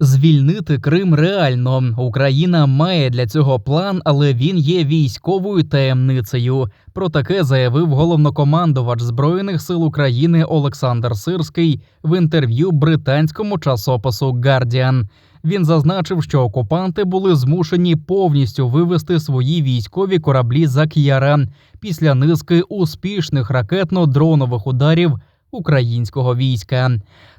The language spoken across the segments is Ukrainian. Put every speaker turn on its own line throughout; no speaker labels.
Звільнити Крим реально Україна має для цього план, але він є військовою таємницею. Про таке заявив головнокомандувач збройних сил України Олександр Сирський в інтерв'ю британському часопису Guardian. Він зазначив, що окупанти були змушені повністю вивести свої військові кораблі за К'яра після низки успішних ракетно-дронових ударів українського війська.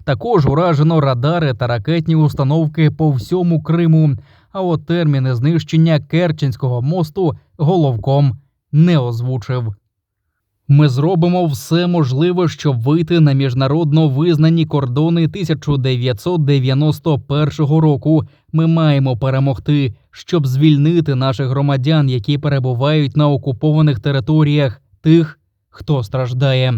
Також уражено радари та ракетні установки по всьому Криму. А от терміни знищення Керченського мосту головком не озвучив. Ми зробимо все можливе, щоб вийти на міжнародно визнані кордони 1991 року. Ми маємо перемогти, щоб звільнити наших громадян, які перебувають на окупованих територіях, тих, хто страждає.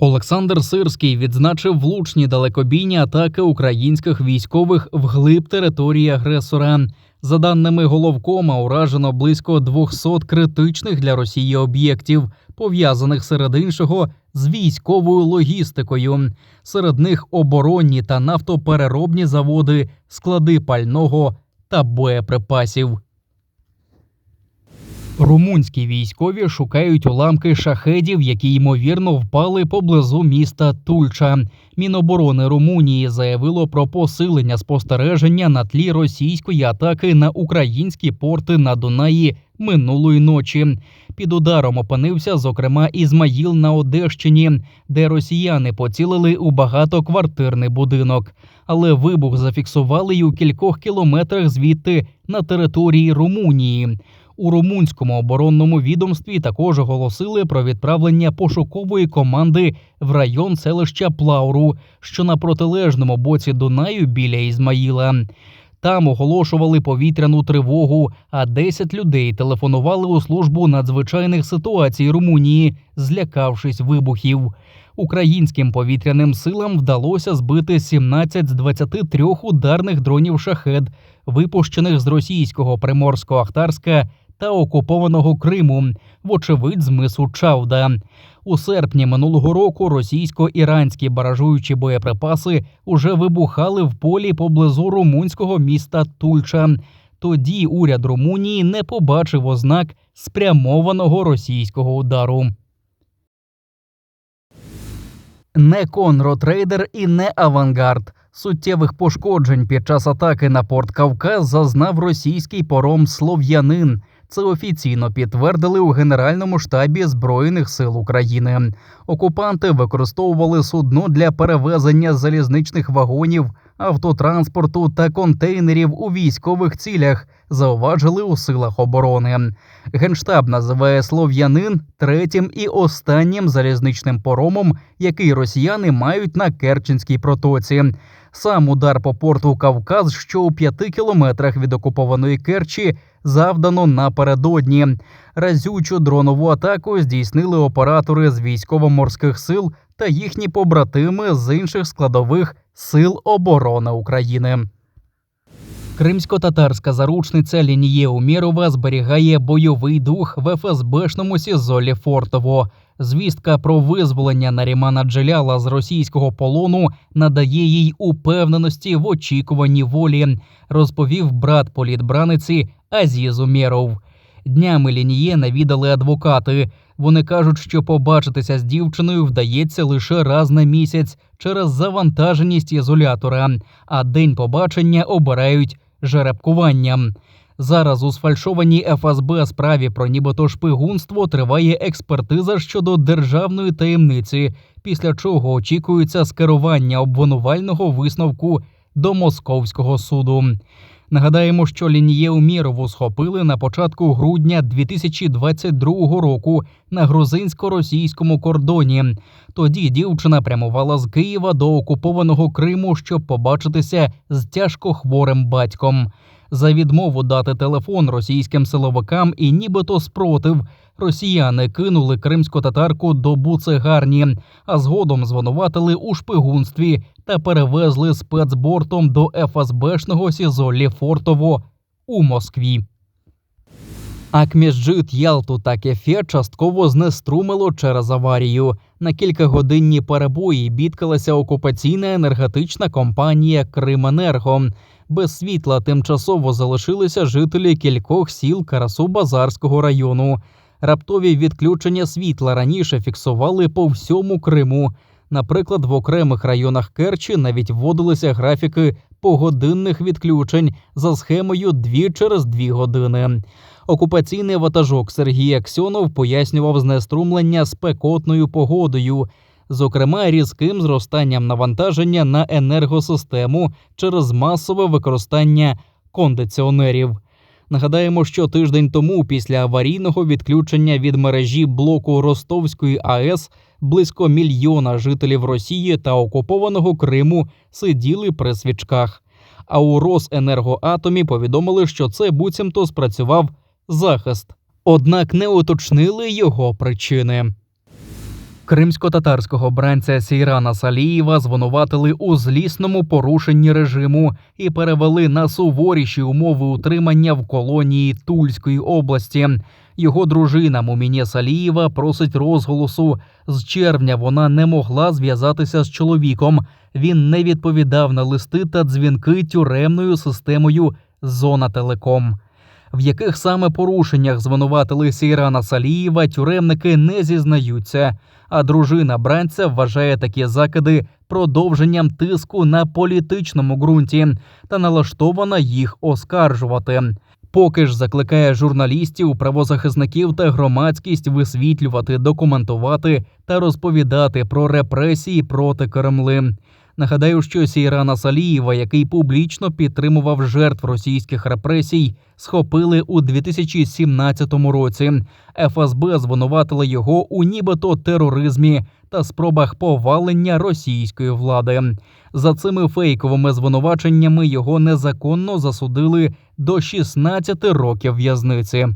Олександр Сирський відзначив влучні далекобійні атаки українських військових вглиб території агресора. За даними головкома, уражено близько 200 критичних для Росії об'єктів, пов'язаних серед іншого з військовою логістикою. Серед них оборонні та нафтопереробні заводи, склади пального та боєприпасів. Румунські військові шукають уламки шахедів, які ймовірно впали поблизу міста Тульча. Міноборони Румунії заявило про посилення спостереження на тлі російської атаки на українські порти на Дунаї минулої ночі. Під ударом опинився, зокрема, Ізмаїл на Одещині, де росіяни поцілили у багатоквартирний будинок. Але вибух зафіксували й у кількох кілометрах звідти на території Румунії. У румунському оборонному відомстві також оголосили про відправлення пошукової команди в район селища Плауру, що на протилежному боці Дунаю біля Ізмаїла. Там оголошували повітряну тривогу, а 10 людей телефонували у службу надзвичайних ситуацій Румунії, злякавшись вибухів. Українським повітряним силам вдалося збити 17 з 23 ударних дронів шахед, випущених з російського приморсько-ахтарська та окупованого Криму, вочевидь, з мису Чавда. У серпні минулого року російсько-іранські баражуючі боєприпаси уже вибухали в полі поблизу румунського міста Тульча. Тоді уряд Румунії не побачив ознак спрямованого російського удару. Не Конротрейдер і не Авангард. Суттєвих пошкоджень під час атаки на порт Кавказ зазнав російський пором Слов'янин. Це офіційно підтвердили у Генеральному штабі Збройних сил України. Окупанти використовували судно для перевезення залізничних вагонів, автотранспорту та контейнерів у військових цілях. Зауважили у силах оборони. Генштаб називає слов'янин третім і останнім залізничним поромом, який росіяни мають на Керченській протоці. Сам удар по порту Кавказ, що у п'яти кілометрах від окупованої Керчі, завдано напередодні. Разючу дронову атаку здійснили оператори з військово-морських сил та їхні побратими з інших складових сил оборони України. Кримсько-татарська заручниця Лінія Умірова зберігає бойовий дух в ФСБшному СІЗО Фортово. Звістка про визволення Нарімана Джеляла з російського полону надає їй упевненості в очікуванні волі, розповів брат політбраниці Азіз Умєров. Днями лініє навідали адвокати. Вони кажуть, що побачитися з дівчиною вдається лише раз на місяць через завантаженість ізолятора, а день побачення обирають жеребкуванням. Зараз у сфальшованій ФСБ справі про нібито шпигунство триває експертиза щодо державної таємниці, після чого очікується скерування обвинувального висновку до московського суду. Нагадаємо, що Лінієу Мірову схопили на початку грудня 2022 року на грузинсько-російському кордоні. Тоді дівчина прямувала з Києва до окупованого Криму, щоб побачитися з тяжко хворим батьком. За відмову дати телефон російським силовикам і нібито спротив. Росіяни кинули кримську татарку до буцегарні, а згодом звинуватили у шпигунстві та перевезли спецбортом до ФСБшного СІЗО Лефортово у Москві. Акміжджит, Ялту та Кефе частково знеструмило через аварію. На кількагодинні перебої бідкалася окупаційна енергетична компанія Крименерго. Без світла тимчасово залишилися жителі кількох сіл Карасу-Базарського району. Раптові відключення світла раніше фіксували по всьому Криму. Наприклад, в окремих районах Керчі навіть вводилися графіки погодинних відключень за схемою дві через дві години. Окупаційний ватажок Сергій Аксьонов пояснював знеструмлення спекотною погодою, зокрема різким зростанням навантаження на енергосистему через масове використання кондиціонерів. Нагадаємо, що тиждень тому, після аварійного відключення від мережі блоку Ростовської АЕС, близько мільйона жителів Росії та окупованого Криму сиділи при свічках. А у Росенергоатомі повідомили, що це буцімто спрацював захист, однак не уточнили його причини. Кримсько-татарського бранця Сейрана Салієва звинуватили у злісному порушенні режиму і перевели на суворіші умови утримання в колонії Тульської області. Його дружина Муміні Салієва просить розголосу. З червня вона не могла зв'язатися з чоловіком. Він не відповідав на листи та дзвінки тюремною системою Зона Телеком. В яких саме порушеннях звинуватили Сейрана Салієва, тюремники не зізнаються. А дружина бранця вважає такі закиди продовженням тиску на політичному ґрунті та налаштована їх оскаржувати. Поки ж закликає журналістів, правозахисників та громадськість висвітлювати, документувати та розповідати про репресії проти Кремли. Нагадаю, що Сійрана Салієва, який публічно підтримував жертв російських репресій, схопили у 2017 році. ФСБ звинуватили його у нібито тероризмі та спробах повалення російської влади. За цими фейковими звинуваченнями його незаконно засудили до 16 років в'язниці.